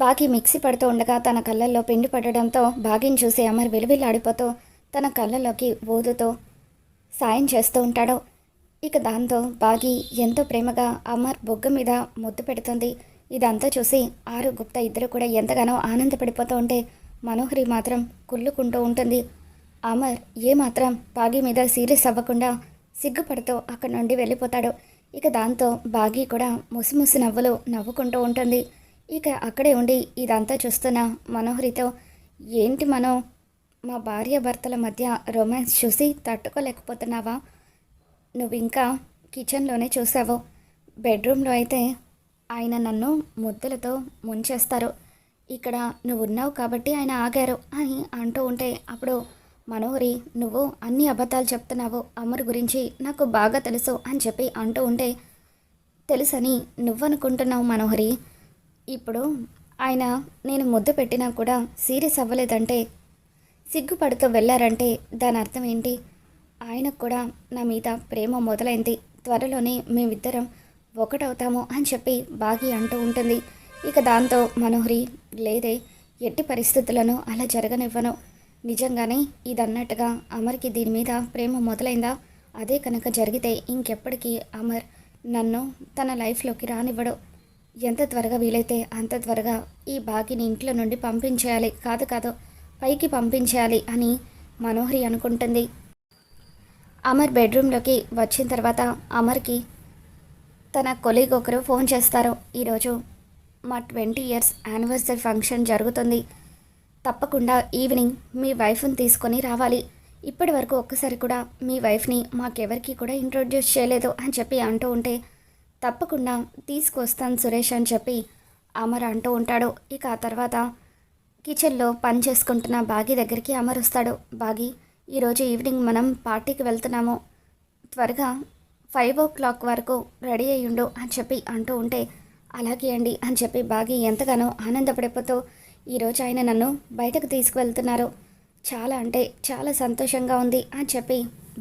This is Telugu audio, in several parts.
బాగి మిక్సీ పడుతూ ఉండగా తన కళ్ళల్లో పిండి పడడంతో బాగిని చూసి అమర్ విలువిల్లాడిపోతూ తన కళ్ళలోకి ఊదుతో సాయం చేస్తూ ఉంటాడు. ఇక దాంతో బాగి ఎంతో ప్రేమగా అమర్ బొగ్గ మీద ముద్దు పెడుతుంది. ఇదంతా చూసి ఆరు గుప్తా ఇద్దరు కూడా ఎంతగానో ఆనందపడిపోతూ ఉంటే మనోహరి మాత్రం కుళ్ళుకుంటూ ఉంటుంది. అమర్ ఏమాత్రం బాగి మీద సీరియస్ అవ్వకుండా సిగ్గుపడుతూ అక్కడి నుండి వెళ్ళిపోతాడు. ఇక దాంతో బాగి కూడా ముసిముసి నవ్వులు నవ్వుకుంటూ ఉంటుంది. ఇక అక్కడే ఉండి ఇదంతా చూస్తున్న మనోహరితో ఏంటి మనం మా భార్య భర్తల మధ్య రొమాన్స్ చూసి తట్టుకోలేకపోతున్నావా? నువ్వు ఇంకా కిచెన్లోనే చూసావు. బెడ్రూమ్లో అయితే ఆయన నన్ను ముద్దలతో ముంచేస్తారు. ఇక్కడ నువ్వు ఉన్నావు కాబట్టి ఆయన ఆగారు అని అంటూ ఉంటే అప్పుడు మనోహరి నువ్వు అన్ని అబద్ధాలు చెప్తున్నావు. అమరు గురించి నాకు బాగా తెలుసు అని చెప్పి అంటూ ఉంటే తెలుసని నువ్వనుకుంటున్నావు మనోహరి. ఇప్పుడు ఆయన నేను ముద్దు పెట్టినా కూడా సీరియస్ అవ్వలేదంటే సిగ్గుపడుతూ వెళ్ళారంటే దాని అర్థం ఏంటి? ఆయనకు కూడా నా మీద ప్రేమ మొదలైంది. త్వరలోనే మేమిద్దరం ఒకటవుతాము అని చెప్పి బాగి అంటూ ఉంటుంది. ఇక దాంతో మనోహరి లేదే ఎట్టి పరిస్థితులను అలా జరగనివ్వను. నిజంగానే ఇదన్నట్టుగా అమర్కి దీని మీద ప్రేమ మొదలైందా? అదే కనుక జరిగితే ఇంకెప్పటికీ అమర్ నన్ను తన లైఫ్లోకి రానివ్వడు. ఎంత త్వరగా వీలైతే అంత త్వరగా ఈ బాగిని ఇంట్లో నుండి పంపించేయాలి. కాదు కాదు పైకి పంపించేయాలి అని మనోహరి అనుకుంటుంది. అమర్ బెడ్రూమ్లోకి వచ్చిన తర్వాత అమర్కి తన కొలీగ్ ఒకరు ఫోన్ చేస్తారు. ఈరోజు మా ట్వంటీ ఇయర్స్ యానివర్సరీ ఫంక్షన్ జరుగుతుంది. తప్పకుండా ఈవినింగ్ మీ వైఫ్ని తీసుకొని రావాలి. ఇప్పటి వరకు ఒక్కసారి కూడా మీ వైఫ్ని మాకెవరికి కూడా ఇంట్రొడ్యూస్ చేయలేదు అని చెప్పి అంటూ ఉంటే తప్పకుండా తీసుకొస్తాను సురేష్ అని చెప్పి అమర్ అంటూ ఉంటాడు. ఇక ఆ తర్వాత కిచెన్లో పని చేసుకుంటున్న బాగి దగ్గరికి అమర్ వస్తాడు. బాగి ఈరోజు ఈవినింగ్ మనం పార్టీకి వెళ్తున్నాము. త్వరగా ఫైవ్ ఓ క్లాక్ వరకు రెడీ అయ్యుండు అని చెప్పి అంటూ ఉంటే అలాగే అండి అని చెప్పి బాగి ఎంతగానో ఆనందపడిపోతూ ఈరోజు ఆయన నన్ను బయటకు తీసుకువెళ్తున్నారు. చాలా అంటే చాలా సంతోషంగా ఉంది అని చెప్పి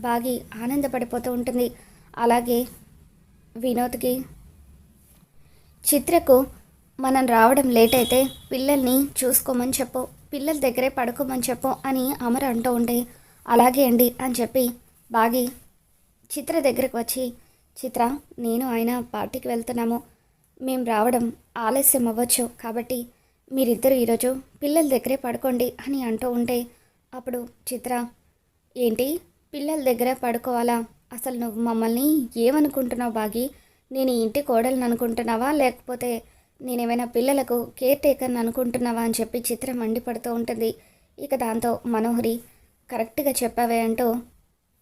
బాగి ఆనందపడిపోతూ ఉంటుంది. అలాగే వినోద్కి. చిత్రకు మనం రావడం లేట్ అయితే పిల్లల్ని చూసుకోమని చెప్పు పిల్లల దగ్గరే పడుకోమని చెప్పు అని అమర్ అంటూ ఉంటే అలాగే అండి అని చెప్పి బాగి చిత్ర దగ్గరకు వచ్చి చిత్ర నేను ఆయన పార్టీకి వెళ్తున్నాము. మేము రావడం ఆలస్యం అవ్వచ్చు కాబట్టి మీరిద్దరూ ఈరోజు పిల్లల దగ్గరే పడుకోండి అని అంటూ ఉంటే అప్పుడు చిత్ర ఏంటి? పిల్లల దగ్గర పడుకోవాలా? అసలు నువ్వు మమ్మల్ని ఏమనుకుంటున్నావు బాగి? నేను ఈ ఇంటి కోడలను అనుకుంటున్నావా? లేకపోతే నేనేమైనా పిల్లలకు కేర్ టేకర్ని అనుకుంటున్నావా అని చెప్పి చిత్ర మండిపడుతూ ఉంటుంది. ఇక దాంతో మనోహరి కరెక్ట్గా చెప్పావే అంటూ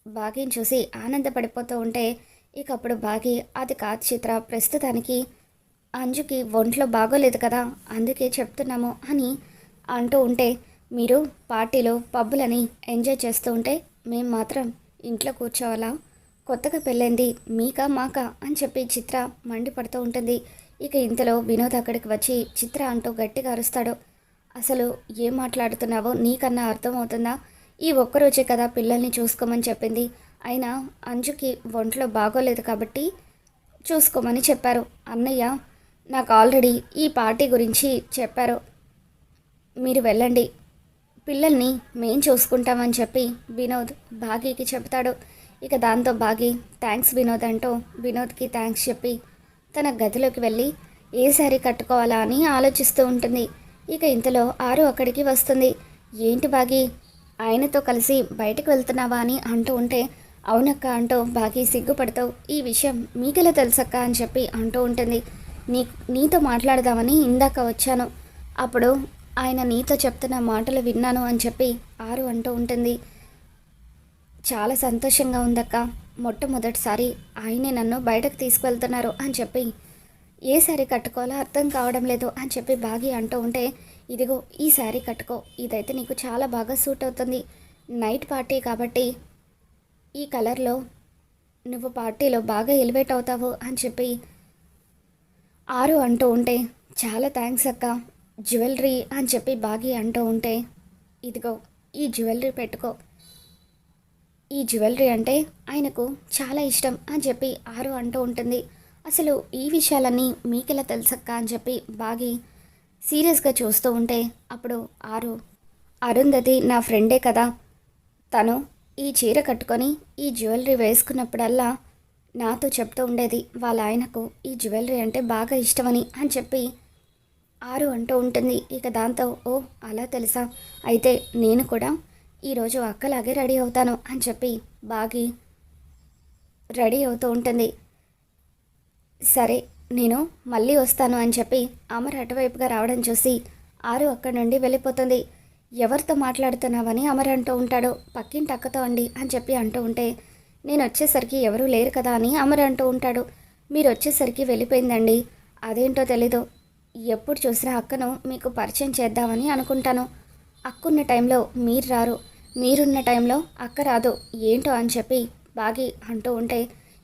బాగిని చూసి ఆనందపడిపోతూ ఉంటే ఇక అప్పుడు బాగి అది కాదు చిత్ర. ప్రస్తుతానికి అంజుకి ఒంట్లో బాగోలేదు కదా అందుకే చెప్తున్నాము అని అంటూ ఉంటే మీరు పార్టీలో పబ్బులని ఎంజాయ్ చేస్తూ ఉంటే మేము మాత్రం ఇంట్లో కూర్చోవాలా? కొత్తగా పెళ్ళైంది మీకా మాకా అని చెప్పి చిత్ర మండిపడుతూ ఉంటుంది. ఇక ఇంతలో వినోద్ అక్కడికి వచ్చి చిత్ర అంటూ గట్టిగా అరుస్తాడు. అసలు ఏం మాట్లాడుతున్నావో నీకన్నా అర్థమవుతుందా? ఈ ఒక్కరోజే కదా పిల్లల్ని చూసుకోమని చెప్పింది. అయినా అంజుకి ఒంట్లో బాగోలేదు కాబట్టి చూసుకోమని చెప్పారు. అన్నయ్య నాకు ఆల్రెడీ ఈ పార్టీ గురించి చెప్పారు. మీరు వెళ్ళండి. పిల్లల్ని మేం చూసుకుంటామని చెప్పి వినోద్ బాగీకి చెప్తాడు ఇక దాంతో బాగి థ్యాంక్స్ వినోద్ అంటూ వినోద్కి థ్యాంక్స్ చెప్పి తన గదిలోకి వెళ్ళి ఏ శారీ కట్టుకోవాలా అని ఆలోచిస్తూ ఉంటుంది. ఇక ఇంతలో ఆరు అక్కడికి వస్తుంది. ఏంటి బాగి ఆయనతో కలిసి బయటకు వెళ్తున్నావా అని అంటూ ఉంటే అవునక్క అంటూ బాగి సిగ్గుపడతావు ఈ విషయం మీకెలా తెలుసక్క అని చెప్పి అంటూ ఉంటుంది. నీ నీతో మాట్లాడదామని ఇందాక వచ్చాను. అప్పుడు ఆయన నీతో చెప్తున్న మాటలు విన్నాను అని చెప్పి ఆరు అంటూ ఉంటుంది. చాలా సంతోషంగా ఉందక్క. మొట్టమొదటిసారి ఆయనే నన్ను బయటకు తీసుకువెళ్తున్నారు అని చెప్పి. ఏ శారీ కట్టుకోవాలో అర్థం కావడం లేదు అని చెప్పి బాగి అంటూ ఉంటే ఇదిగో ఈ శారీ కట్టుకో ఇదైతే నీకు చాలా బాగా సూట్ అవుతుంది. నైట్ పార్టీ కాబట్టి ఈ కలర్లో నువ్వు పార్టీలో బాగా ఎలివేట్ అవుతావు అని చెప్పి ఆరు అంటూ ఉంటే చాలా థ్యాంక్స్ అక్క. జ్యువెలరీ అని చెప్పి బాగి అంటూ ఉంటే ఇదిగో ఈ జ్యువెలరీ పెట్టుకో. ఈ జ్యువెలరీ అంటే ఆయనకు చాలా ఇష్టం అని చెప్పి ఆరు అంటూ ఉంటుంది. అసలు ఈ విషయాలన్నీ మీకెలా తెలుసక్క అని చెప్పి బాగి సీరియస్గా చూస్తూ ఉంటే అప్పుడు ఆరు అరుంధతి నా ఫ్రెండే కదా. తను ఈ చీర కట్టుకొని ఈ జ్యువెలరీ వేసుకున్నప్పుడల్లా నాతో చెప్తూ ఉండేది. వాళ్ళ ఆయనకు ఈ జ్యువెలరీ అంటే బాగా ఇష్టమని అని చెప్పి ఆరు అంటూ ఉంటుంది. ఇక దాంతో ఓ అలా తెలుసా? అయితే నేను కూడా ఈరోజు అక్కలాగే రెడీ అవుతాను అని చెప్పి బాగి రెడీ అవుతూ ఉంటుంది. సరే నేను మళ్ళీ వస్తాను అని చెప్పి అమర్ అటువైపుగా రావడం చూసి ఆరు అక్కడి నుండి వెళ్ళిపోతుంది. ఎవరితో మాట్లాడుతున్నావని అమర్ అంటూ ఉంటాడు. పక్కింటి అక్కతో అండి అని చెప్పి అంటూ ఉంటే నేను వచ్చేసరికి ఎవరూ లేరు కదా అని అమర్ అంటూ ఉంటాడు. మీరు వచ్చేసరికి వెళ్ళిపోయిందండి. అదేంటో తెలీదు. ఎప్పుడు చూసినా అక్కను మీకు పరిచయం చేద్దామని అనుకుంటాను. అక్కున్న టైంలో మీరు రారు. మీరున్న టైంలో అక్క రాదు ఏంటో అని చెప్పి బాగి అంటూ ఉంటే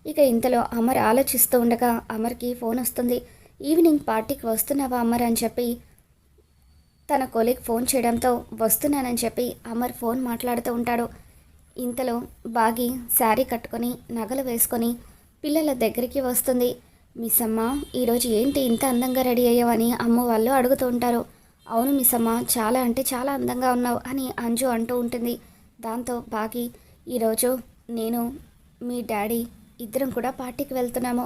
ఇక ఇంతలో అమర్ ఆలోచిస్తూ ఉండగా అమర్కి ఫోన్ వస్తుంది. ఈవినింగ్ పార్టీకి వస్తున్నావా అమర్? అని చెప్పి తన కొలీగ్ ఫోన్ చేయడంతో వస్తున్నానని చెప్పి అమర్ ఫోన్ మాట్లాడుతూ ఉంటాడు. ఇంతలో బాగి శారీ కట్టుకొని నగలు వేసుకొని పిల్లల దగ్గరికి వస్తుంది. మిస్ అమ్మ ఈరోజు ఏంటి ఇంత అందంగా రెడీ అయ్యావని అమ్మ వాళ్ళు అడుగుతూ ఉంటారు. అవును మిస్సమ్మ చాలా అంటే చాలా అందంగా ఉన్నావు అని అంజు అంటూ ఉంటుంది. దాంతో బాగి ఈరోజు నేను మీ డాడీ ఇద్దరం కూడా పార్టీకి వెళ్తున్నాము.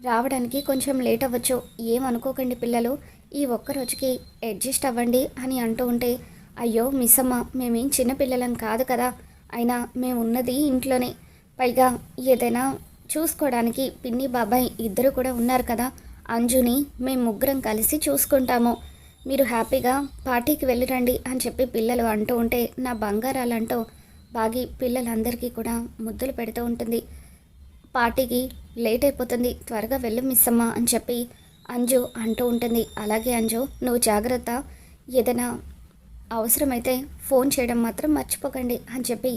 రావడానికి కొంచెం లేట్ అవ్వచ్చు. ఏమనుకోకండి పిల్లలు ఈ ఒక్క రోజుకి అడ్జస్ట్ అవ్వండి అని అంటూ ఉంటే అయ్యో మిస్సమ్మ మేమేం చిన్నపిల్లలం కాదు కదా. అయినా మేము ఉన్నది ఇంట్లోనే. పైగా ఏదైనా చూసుకోవడానికి పిన్ని బాబాయ్ ఇద్దరు కూడా ఉన్నారు కదా. అంజుని మేము ముగ్గురం కలిసి చూసుకుంటాము. మీరు హ్యాపీగా పార్టీకి వెళ్ళిరండి అని చెప్పి పిల్లలు అంటూ ఉంటే నా బంగారాలంటూ బాగి పిల్లలందరికీ కూడా ముద్దులు పెడుతూ ఉంటుంది. పార్టీకి లేట్ అయిపోతుంది. త్వరగా వెళ్ళు మిస్ అమ్మ అని చెప్పి అంజు అంటూ ఉంటుంది. అలాగే అంజు నువ్వు జాగ్రత్త. ఏదైనా అవసరమైతే ఫోన్ చేయడం మాత్రం మర్చిపోకండి అని చెప్పి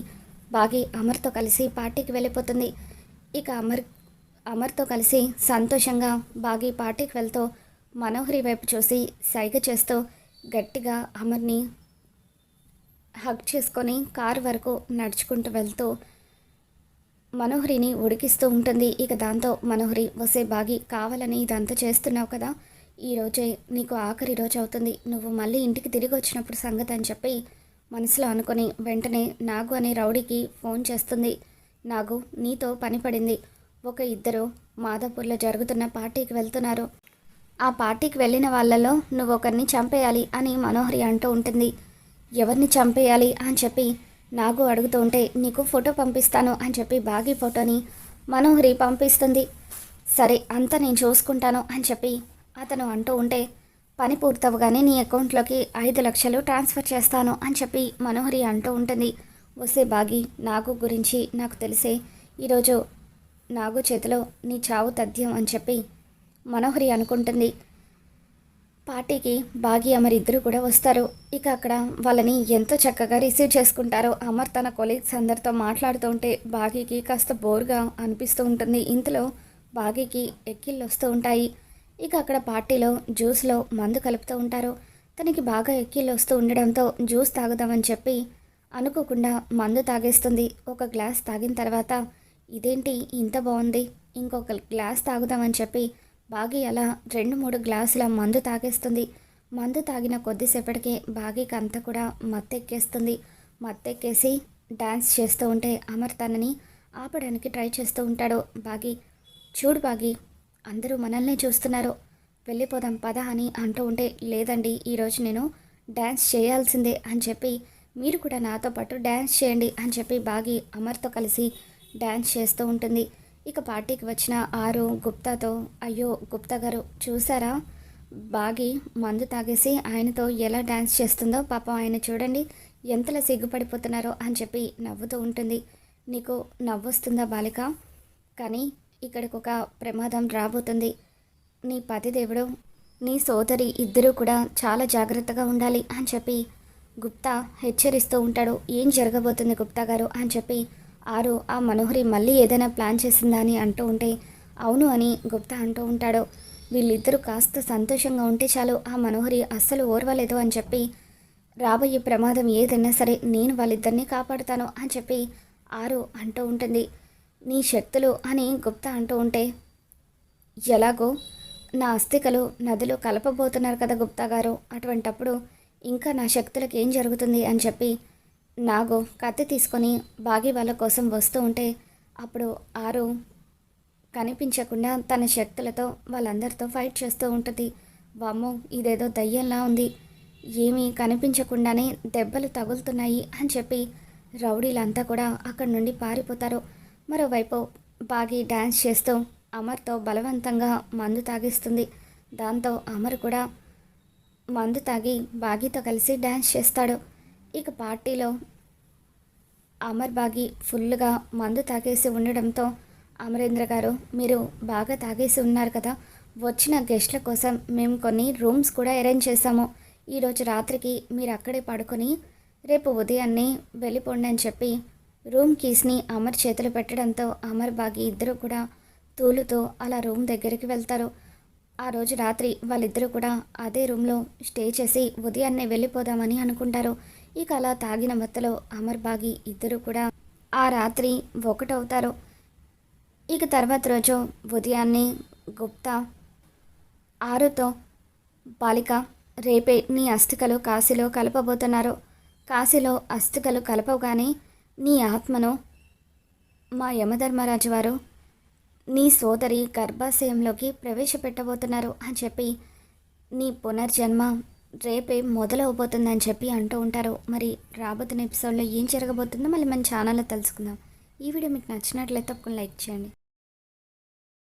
బాగి అమర్తో కలిసి పార్టీకి వెళ్ళిపోతుంది. ఇక అమర్ అమర్తో కలిసి సంతోషంగా బాగి పార్టీకి వెళ్తూ మనోహరి వైపు చూసి సైగ చేస్తూ గట్టిగా అమర్ని హగ్ చేసుకొని కారు వరకు నడుచుకుంటూ వెళ్తూ మనోహరిని ఉడికిస్తూ ఉంటుంది. ఇక దాంతో మనోహరి వసే బాగి కావాలని ఇదంతా చేస్తున్నావు కదా? ఈరోజే నీకు ఆఖరి రోజు అవుతుంది. నువ్వు మళ్ళీ ఇంటికి తిరిగి వచ్చినప్పుడు సంగతి అని చెప్పి మనసులో అనుకొని వెంటనే నాగు అనే రౌడీకి ఫోన్ చేస్తుంది. నాగు నీతో పని పడింది. ఒక ఇద్దరు మాధాపూర్లో జరుగుతున్న పార్టీకి వెళ్తున్నారు. ఆ పార్టీకి వెళ్ళిన వాళ్ళలో నువ్వు ఒకరిని చంపేయాలి అని మనోహరి అంటూ ఉంటుంది. ఎవరిని చంపేయాలి అని చెప్పి నాగు అడుగుతూ ఉంటే నీకు ఫోటో పంపిస్తాను అని చెప్పి బాగి ఫోటోని మనోహరి పంపిస్తుంది. సరే అంతా నేను చూసుకుంటాను అని చెప్పి అతను అంటూ ఉంటే పని పూర్తవగానే నీ అకౌంట్లోకి ఐదు లక్షలు ట్రాన్స్ఫర్ చేస్తాను అని చెప్పి మనోహరి అంటూ ఉంటుంది. వస్తే బాగి నాగు గురించి నాకు తెలిసే ఈరోజు నాగు చేతిలో నీ చావు తథ్యం అని చెప్పి మనోహరి అనుకుంటుంది. పార్టీకి బాగి అమర్ ఇద్దరు కూడా వస్తారు. ఇక అక్కడ వాళ్ళని ఎంతో చక్కగా రిసీవ్ చేసుకుంటారో. అమర్ తన కొలీగ్స్ అందరితో మాట్లాడుతూ ఉంటే బాగీకి కాస్త బోర్గా అనిపిస్తూ ఉంటుంది. ఇంతలో బాగీకి ఎక్కిళ్ళు వస్తూ ఉంటాయి. ఇక అక్కడ పార్టీలో జ్యూస్లో మందు కలుపుతూ ఉంటారు. తనకి బాగా ఎక్కిళ్ళు వస్తూ ఉండడంతో జ్యూస్ తాగుదామని చెప్పి అనుకోకుండా మందు తాగేస్తుంది. ఒక గ్లాస్ తాగిన తర్వాత ఇదేంటి ఇంత బాగుంది? ఇంకొక గ్లాస్ తాగుదామని చెప్పి బాగి అలా రెండు మూడు గ్లాసుల మందు తాగేస్తుంది. మందు తాగిన కొద్దిసేపటికే బాగీకి అంతా కూడా మత్తెక్కేస్తుంది. మత్తెక్కేసి డ్యాన్స్ చేస్తూ ఉంటే అమర్ తనని ఆపడానికి ట్రై చేస్తూ ఉంటాడు. బాగి చూడు బాగి అందరూ మనల్నే చూస్తున్నారు. వెళ్ళిపోదాం పద అని అంటూ ఉంటే లేదండి ఈరోజు నేను డ్యాన్స్ చేయాల్సిందే అని చెప్పి మీరు కూడా నాతో పాటు డ్యాన్స్ చేయండి అని చెప్పి బాగి అమర్తో కలిసి డ్యాన్స్ చేస్తూ ఉంటుంది. ఇక పార్టీకి వచ్చిన ఆరు గుప్తాతో అయ్యో గుప్తా గారు చూసారా? బాగి మందు తాగేసి ఆయనతో ఎలా డ్యాన్స్ చేస్తుందో పాపం ఆయన చూడండి ఎంతలా సిగ్గుపడిపోతున్నారో అని చెప్పి నవ్వుతూ ఉంటుంది. నీకు నవ్వొస్తుందా బాలిక? కానీ ఇక్కడికి ఒక ప్రమాదం రాబోతుంది. నీ పతిదేవుడు నీ సోదరి ఇద్దరూ కూడా చాలా జాగ్రత్తగా ఉండాలి అని చెప్పి గుప్తా హెచ్చరిస్తూ ఉంటాడు. ఏం జరగబోతుంది గుప్తా గారు అని చెప్పి ఆరు ఆ మనోహరి మళ్ళీ ఏదైనా ప్లాన్ చేసిందా అని అంటూ ఉంటే అవును అని గుప్తా అంటూ ఉంటాడు. వీళ్ళిద్దరూ కాస్త సంతోషంగా ఉంటే చాలు ఆ మనోహరి అస్సలు ఓర్వలేదు అని చెప్పి రాబోయే ప్రమాదం ఏదైనా సరే నేను వాళ్ళిద్దరినీ కాపాడుతాను అని చెప్పి ఆరు అంటూ ఉంటుంది. నీ శక్తులు అని గుప్తా అంటూ ఉంటే ఎలాగో నా అస్థికలు నదిలో కలపబోతున్నారు కదా గుప్తా గారు అటువంటప్పుడు ఇంకా నా శక్తులకు ఏం జరుగుతుంది అని చెప్పి నాగు కత్తి తీసుకొని బాగి వాళ్ళ కోసం వస్తూ ఉంటే అప్పుడు ఆరు కనిపించకుండా తన శక్తులతో వాళ్ళందరితో ఫైట్ చేస్తూ ఉంటుంది. వామ్మో ఇదేదో దయ్యంలా ఉంది. ఏమీ కనిపించకుండానే దెబ్బలు తగులుతున్నాయి అని చెప్పి రౌడీలంతా కూడా అక్కడి నుండి పారిపోతారు. మరోవైపు బాగి డ్యాన్స్ చేస్తూ అమర్తో బలవంతంగా మందు తాగిస్తుంది. దాంతో అమర్ కూడా మందు తాగి బాగీతో కలిసి డ్యాన్స్ చేస్తాడు. ఇక పార్టీలో అమర్ బాగి ఫుల్గా మందు తాగేసి ఉండడంతో అమరేంద్ర గారు మీరు బాగా తాగేసి ఉన్నారు కదా వచ్చిన గెస్ట్ల కోసం మేము కొన్ని రూమ్స్ కూడా అరేంజ్ చేశాము. ఈరోజు రాత్రికి మీరు అక్కడే పడుకొని రేపు ఉదయాన్నే వెళ్ళిపోండి అని చెప్పి రూమ్ కీస్ని అమర్ చేతులు పెట్టడంతో అమర్ బాగి ఇద్దరు కూడా తూలుతో అలా రూమ్ దగ్గరికి వెళ్తారు. ఆ రోజు రాత్రి వాళ్ళిద్దరూ కూడా అదే రూమ్లో స్టే చేసి ఉదయాన్నే వెళ్ళిపోదామని అనుకుంటారు. ఇక అలా తాగిన మత్తలో అమర్ బాగి ఇద్దరు కూడా ఆ రాత్రి ఒకటవుతారు. ఇక తర్వాత రోజు ఉదయాన్నే గుప్తా ఆరుతో బాలిక రేపే నీ అస్థికలు కాశీలో కలపబోతున్నారు. కాశీలో అస్థికలు కలపగానే నీ ఆత్మను మా యమధర్మరాజు వారు నీ సోదరి గర్భాశయంలోకి ప్రవేశపెట్టబోతున్నారు అని చెప్పి నీ పునర్జన్మ రేపే మొదలవబోతుందని చెప్పి అంటూ ఉంటారు. మరి రాబోతున్న ఎపిసోడ్లో ఏం జరగబోతుందో మళ్ళీ మన ఛానల్లో తెలుసుకుందాం. ఈ వీడియో మీకు నచ్చినట్లయితే తప్పకుండా లైక్ చేయండి.